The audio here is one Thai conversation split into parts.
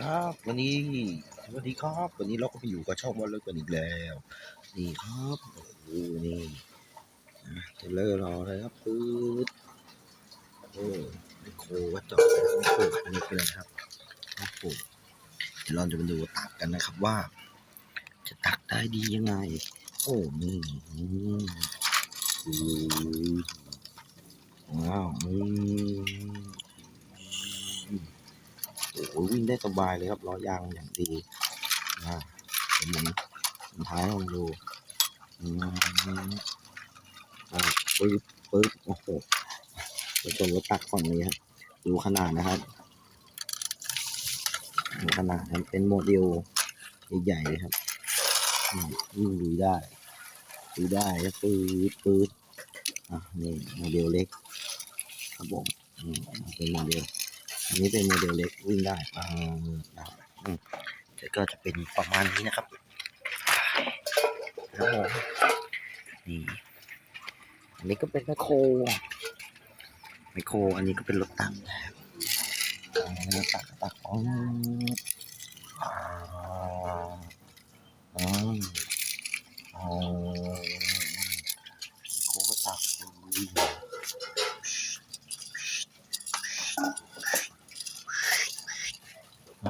ครับวันนี้สวัสดีครับ วันนี้เราก็ไปอยู่กับช่องวันเลิกกันอีกแล้ว นี่ครับโอ้โหนี่นะเทเลอร์รอเลยครับปื๊ดโอ้ไมโครวัดจอดไมโครอันนี้เป็นอะไรครับโอ้โหเดี๋ยวเราจะมาดูตักกันนะครับว่า จะตักได้ดียังไง โอ้นี่ว้าวอืม โอ้โหวิ่ง ได้สบายเลยครับล้อยางอย่างดีนะผมหมุนหมุนท้ายลองดูอืมอ่าปึ๊บปึ๊บโอ้โหไปชนรถตักฝั่งนี้ครับดูขนาดนะครับดูขนาดครับเป็นโมเดลใหญ่ๆเลยครับอืมวิ่งลุยได้ลุยได้ครับปื๊ดปื๊ดอะนี่โมเดลเล็กครับผมอืมเป็นโมเดล อันนี้เป็นโมเดลเล็กวิ่งได้นะครับอืมแต่ก็จะเป็นประมาณนี้นะครับครับผมนี่อันนี้ก็เป็นแมคโครไมโครอันนี้ก็เป็นรถตักนะครับอ่ารถตักตักอ๋อ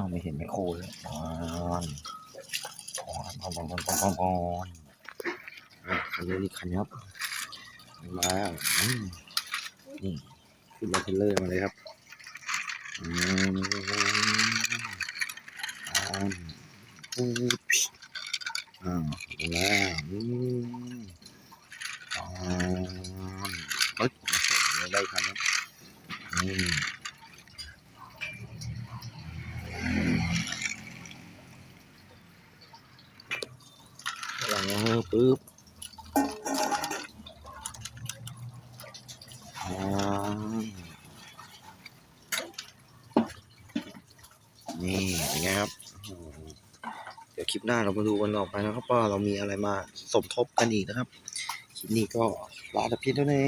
าวไม่เห็นไม่โคเลยพอนพอนพอนพอนพอนพอนพอเรื่คันครับ มาแล้วนี่ขึ้นรถเทเลอร์มาเลยครับอืมอืมอ้าวแล้วอืมอ๋อเฮ้ยได้ครับอืม ปึ๊บอ่านี่เป็นะครับ เดี๋ยวคลิปหน้าเรามาดูกันต่อไปนะครับว่าเรามีอะไรมาสมทบกันอีกนะครับ คลิปนี้ก็ลาแต่เพียงเท่านี้